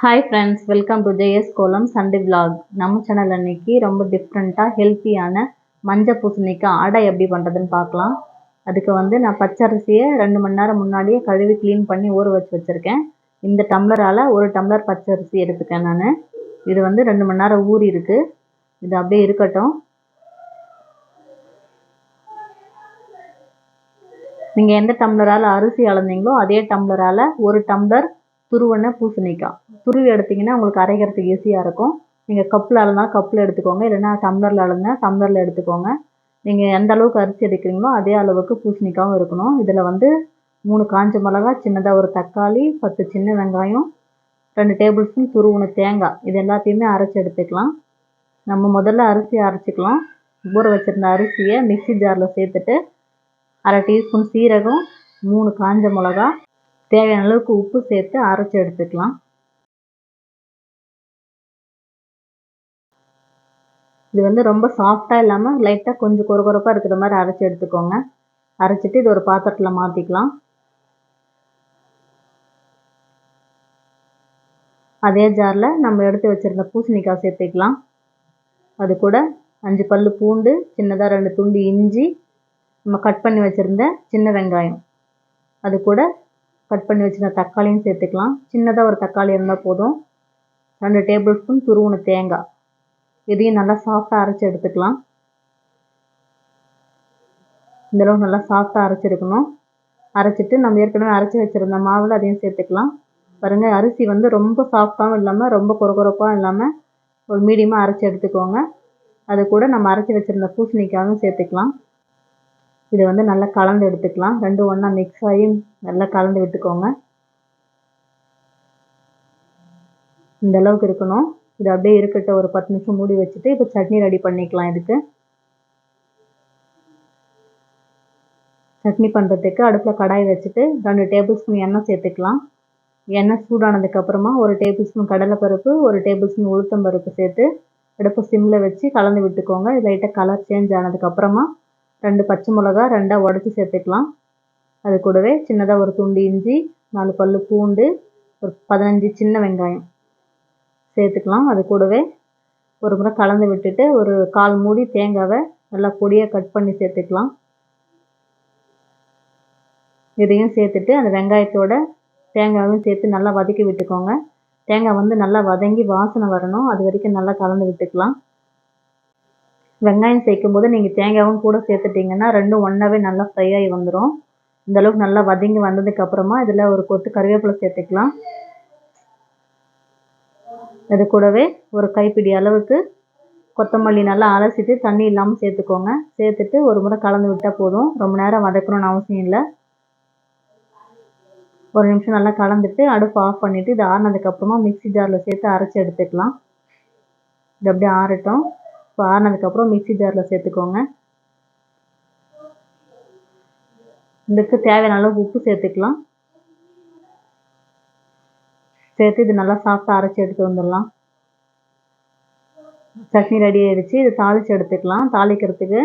Hi friends welcome to JS Kolam Sunday vlog நம்ம சேனல் அன்னைக்கு ரொம்ப டிஃப்ரெண்ட்டாக ஹெல்த்தியான மஞ்சள் பூசணிக்காய் அடை எப்படி பண்ணுறதுன்னு பார்க்கலாம். அதுக்கு வந்து நான் பச்சரிசியை ரெண்டு மணி நேரம் முன்னாடியே கழுவி க்ளீன் பண்ணி ஊற வச்சு வச்சுருக்கேன். இந்த டம்ளரால் ஒரு டம்ளர் பச்சரிசி எடுத்துக்கேன் நான். இது வந்து ரெண்டு மணி நேரம் ஊறி இருக்குது இது அப்படியே இருக்கட்டும். நீங்கள் எந்த டம்ளரால் அரிசி அளந்தீங்களோ அதே டம்ளரால் ஒரு டம்ளர் துருவன பூசணிக்காய். துருவி எடுத்தீங்கன்னா உங்களுக்கு அரைக்கிறதுக்கு ஈஸியாக இருக்கும். நீங்கள் கப்பில் அளந்தா கப்பில் எடுத்துக்கோங்க. இல்லைன்னா டம்ளரில் அளந்தா டம்ளரில் எடுத்துக்கோங்க. நீங்கள் எந்த அளவுக்கு அரிசி எடுக்கிறீங்களோ அதே அளவுக்கு பூசணிக்காவும் இருக்கணும். இதில் வந்து மூணு காஞ்ச மிளகா சின்னதாக ஒரு தக்காளி பத்து சின்ன வெங்காயம் ரெண்டு டேபிள் ஸ்பூன் துருவுன தேங்காய். இது எல்லாத்தையுமே அரைச்சி எடுத்துக்கலாம். நம்ம முதல்ல அரிசி அரைச்சிக்கலாம். ஊற வச்சுருந்த அரிசியை மிக்ஸி ஜாரில் சேர்த்துட்டு அரை டீஸ்பூன் சீரகம் மூணு காஞ்ச மிளகா தேவையான அளவுக்கு உப்பு சேர்த்து அரைச்சி எடுத்துக்கலாம். இது வந்து ரொம்ப சாஃப்டாக இல்லாமல் லைட்டாக கொஞ்சம் கொரகொரப்பாக இருக்கிற மாதிரி அரைச்சி எடுத்துக்கோங்க. அரைச்சிட்டு இது ஒரு பாத்திரத்தில் மாற்றிக்கலாம் அதே ஜாரில் நம்ம எடுத்து வச்சுருந்த பூசணிக்காய் சேர்த்துக்கலாம். அது கூட அஞ்சு பல் பூண்டு சின்னதாக ரெண்டு துண்டு இஞ்சி நம்ம கட் பண்ணி வச்சுருந்த சின்ன வெங்காயம். அது கூட கட் பண்ணி வச்சுருந்த தக்காளியும் சேர்த்துக்கலாம். சின்னதாக ஒரு தக்காளி இருந்தால் போதும். ரெண்டு டேபிள் ஸ்பூன் துருவுன தேங்காய். இதையும் நல்லா சாஃப்டாக அரைச்சி எடுத்துக்கலாம். இந்தளவு நல்லா சாஃப்டாக அரைச்சிருக்கணும் அரைச்சிட்டு நம்ம ஏற்கனவே அரைச்சி வச்சுருந்த மாவில் அதையும் சேர்த்துக்கலாம். பாருங்கள் அரிசி வந்து ரொம்ப சாஃப்டாகவும் இல்லாமல் ரொம்ப குறகுறப்பாகவும் இல்லாமல் ஒரு மீடியமாக அரைச்சி எடுத்துக்கோங்க. அது கூட நம்ம அரைச்சி வச்சுருந்த பூசணிக்காயும் சேர்த்துக்கலாம். இதை வந்து நல்லா கலந்து எடுத்துக்கலாம். ரெண்டும் ஒன்றா மிக்ஸ் ஆகி நல்லா கலந்து விட்டுக்கோங்க. இந்த அளவுக்கு இருக்கணும். இது அப்படியே இருக்கட்டும் ஒரு பத்து நிமிஷம் மூடி வச்சுட்டு இப்போ சட்னி ரெடி பண்ணிக்கலாம் இதுக்கு. சட்னி பண்ணுறதுக்கு அடுப்பில் கடாய் வச்சுட்டு ரெண்டு டேபிள் ஸ்பூன் எண்ணெய் சேர்த்துக்கலாம். எண்ணெய் சூடானதுக்கப்புறமா ஒரு டேபிள் ஸ்பூன் கடலைப்பருப்பு ஒரு டேபிள் ஸ்பூன் உளுத்தம் பருப்பு சேர்த்து அடுப்பை சிம்மில் வச்சு கலந்து விட்டுக்கோங்க. லைட்டாக கலர் சேஞ்ச் ஆனதுக்கப்புறமா ரெண்டு பச்சை மிளகா ரெண்டாக உடச்சி சேர்த்துக்கலாம். அது கூடவே சின்னதாக ஒரு துண்டு இஞ்சி நாலு பல் பூண்டு ஒரு பதினஞ்சு சின்ன வெங்காயம். சேர்த்துக்கலாம். அது கூடவே ஒரு முறை கலந்து விட்டுட்டு ஒரு கால் மூடி தேங்காவை நல்லா பொடியாக கட் பண்ணி சேர்த்துக்கலாம். இதையும் சேர்த்துட்டு அந்த வெங்காயத்தோட தேங்காயும் சேர்த்து நல்லா வதக்கி விட்டுக்கோங்க. தேங்காய் வந்து நல்லா வதங்கி வாசனை வரணும். அது வரைக்கும் நல்லா கலந்து விட்டுக்கலாம். வெங்காயம் சேர்க்கும் போது நீங்கள் தேங்காயும் கூட சேர்த்துட்டிங்கன்னா ரெண்டும் ஒன்றாவே நல்லா ஃப்ரை ஆகி வந்துடும் இந்தளவுக்கு நல்லா வதங்கி வந்ததுக்கப்புறமா இதில் ஒரு கொத்து கருவேப்பிலை சேர்த்துக்கலாம். அது கூடவே ஒரு கைப்பிடி அளவுக்கு கொத்தமல்லி நல்லா அலசிட்டு தண்ணி இல்லாமல் சேர்த்துக்கோங்க. சேர்த்துட்டு ஒரு முறை கலந்து விட்டால் போதும். ரொம்ப நேரம் வதக்கணும்னு அவசியம் இல்லை. ஒரு நிமிஷம் நல்லா கலந்துட்டு அடுப்பு ஆஃப் பண்ணிவிட்டு இது ஆறினதுக்கப்புறமா மிக்ஸி ஜாரில் சேர்த்து அரைச்சி எடுத்துக்கலாம். இது அப்படியே ஆறட்டும். இப்போ ஆறினதுக்கப்புறம் மிக்ஸி ஜாரில் சேர்த்துக்கோங்க. இதுக்கு தேவையான அளவு உப்பு சேர்த்துக்கலாம். சேர்த்து இது நல்லா சாஃப்டாக அரைச்சி எடுத்து வந்துடலாம். சட்னி ரெடி ஆயிடுச்சு. இது தாளித்து எடுத்துக்கலாம். தாளிக்கிறதுக்கு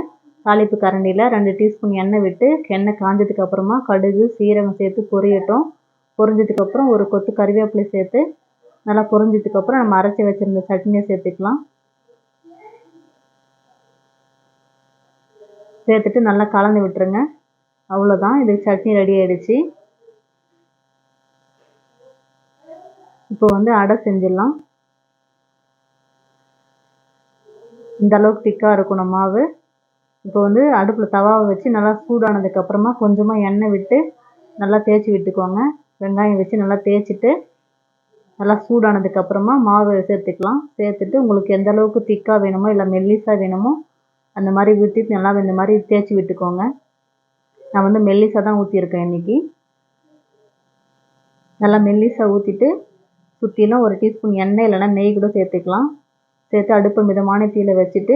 தாளிப்பு கரண்டியில் ரெண்டு டீஸ்பூன் எண்ணெய் விட்டு எண்ணெய் காஞ்சதுக்கு அப்புறமா கடுகு சீரகம் சேர்த்து பொரியட்டும். பொரிஞ்சதுக்கப்புறம் ஒரு கொத்து கருவேப்பிலை சேர்த்து நல்லா பொரிஞ்சதுக்கப்புறம் நம்ம அரைச்சி வச்சுருந்த சட்னியை சேர்த்துக்கலாம். சேர்த்துட்டு நல்லா கலந்து விட்டுருங்க. அவ்வளோதான் இதுக்கு சட்னி ரெடி ஆயிடுச்சு. இப்போ வந்து அடை செஞ்சிடலாம். இந்த அளவுக்கு திக்காக இருக்கணும் மாவு. இப்போ வந்து அடுப்பில் தவாவை வச்சு நல்லா சூடானதுக்கப்புறமா கொஞ்சமாக எண்ணெய் விட்டு நல்லா தேய்ச்சி விட்டுக்கோங்க. வெங்காயம் வச்சு நல்லா தேய்ச்சிட்டு நல்லா சூடானதுக்கப்புறமா மாவு சேர்த்துக்கலாம். சேர்த்துட்டு உங்களுக்கு எந்த அளவுக்கு திக்காக வேணுமோ இல்லை மெல்லிஸாக வேணுமோ அந்த மாதிரி விட்டு நல்லா இந்த மாதிரி தேய்ச்சி விட்டுக்கோங்க. நான் வந்து மெல்லிஸாக தான் ஊற்றிருக்கேன் இன்றைக்கி நல்லா மெல்லிஸாக ஊற்றிட்டு சுற்றிலும் ஒரு டீஸ்பூன் எண்ணெய் இல்லைனா நெய் கூட சேர்த்துக்கலாம். சேர்த்து அடுப்பை மிதமான தீயில் வச்சுட்டு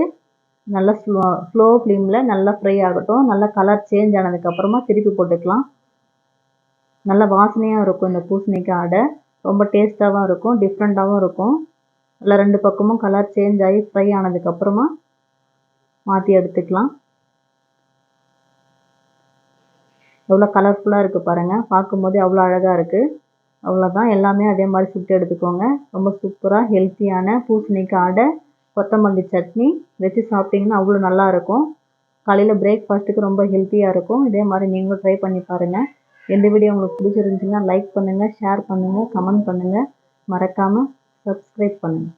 நல்லா ஸ்லோ ஸ்லோ ஃப்ளேமில் நல்லா ஃப்ரை ஆகட்டும். நல்லா கலர் சேஞ்ச் ஆனதுக்கப்புறமா திருப்பி போட்டுக்கலாம். நல்ல வாசனையாக இருக்கும் இந்த பூசணிக்காய் அடை. ரொம்ப டேஸ்ட்டாகவும் இருக்கும் டிஃப்ரெண்ட்டாகவும் இருக்கும். நல்லா ரெண்டு பக்கமும் கலர் சேஞ்ச் ஆகி ஃப்ரை ஆனதுக்கப்புறமா மாற்றி எடுத்துக்கலாம். எவ்வளோ கலர்ஃபுல்லாக இருக்குது பாருங்கள் பார்க்கும்போதே அவ்வளோ அழகாக இருக்குது அவ்வளோதான் எல்லாமே அதே மாதிரி சுட்டு எடுத்துக்கோங்க. ரொம்ப சூப்பராக ஹெல்த்தியான பூசணிக்காய் அடை கொத்தமல்லி சட்னி வச்சு சாப்பிட்டிங்கன்னா அவ்வளோ நல்லாயிருக்கும் காலையில் பிரேக்ஃபாஸ்ட்டுக்கு ரொம்ப ஹெல்த்தியாக இருக்கும். இதே மாதிரி நீங்களும் ட்ரை பண்ணி பாருங்கள் எந்த வீடியோ உங்களுக்கு பிடிச்சிருந்துச்சுன்னா லைக் பண்ணுங்கள் ஷேர் பண்ணுங்கள் கமெண்ட் பண்ணுங்கள் மறக்காமல் சப்ஸ்கிரைப் பண்ணுங்கள்